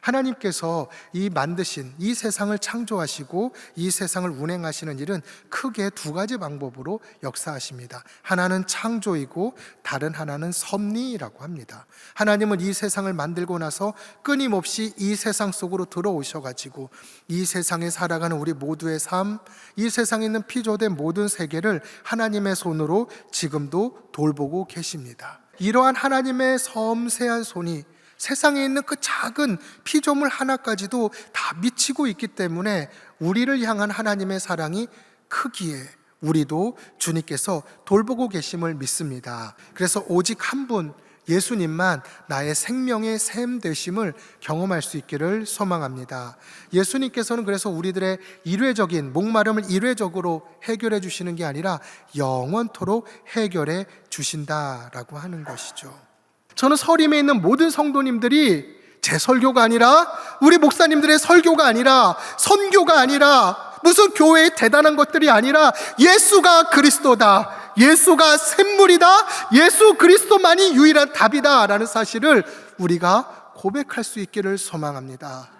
하나님께서 이 만드신 이 세상을 창조하시고 이 세상을 운행하시는 일은 크게 두 가지 방법으로 역사하십니다. 하나는 창조이고 다른 하나는 섭리라고 합니다. 하나님은 이 세상을 만들고 나서 끊임없이 이 세상 속으로 들어오셔 가지고 이 세상에 살아가는 우리 모두의 삶, 이 세상에 있는 피조된 모든 세계를 하나님의 손으로 지금도 돌보고 계십니다. 이러한 하나님의 섬세한 손이 세상에 있는 그 작은 피조물 하나까지도 다 미치고 있기 때문에 우리를 향한 하나님의 사랑이 크기에 우리도 주님께서 돌보고 계심을 믿습니다. 그래서 오직 한 분, 예수님만 나의 생명의 샘 되심을 경험할 수 있기를 소망합니다. 예수님께서는 그래서 우리들의 일회적인 목마름을 일회적으로 해결해 주시는 게 아니라 영원토록 해결해 주신다라고 하는 것이죠. 저는 서림에 있는 모든 성도님들이 제 설교가 아니라 우리 목사님들의 설교가 아니라 선교가 아니라 무슨 교회의 대단한 것들이 아니라 예수가 그리스도다. 예수가 샘물이다. 예수 그리스도만이 유일한 답이다라는 사실을 우리가 고백할 수 있기를 소망합니다.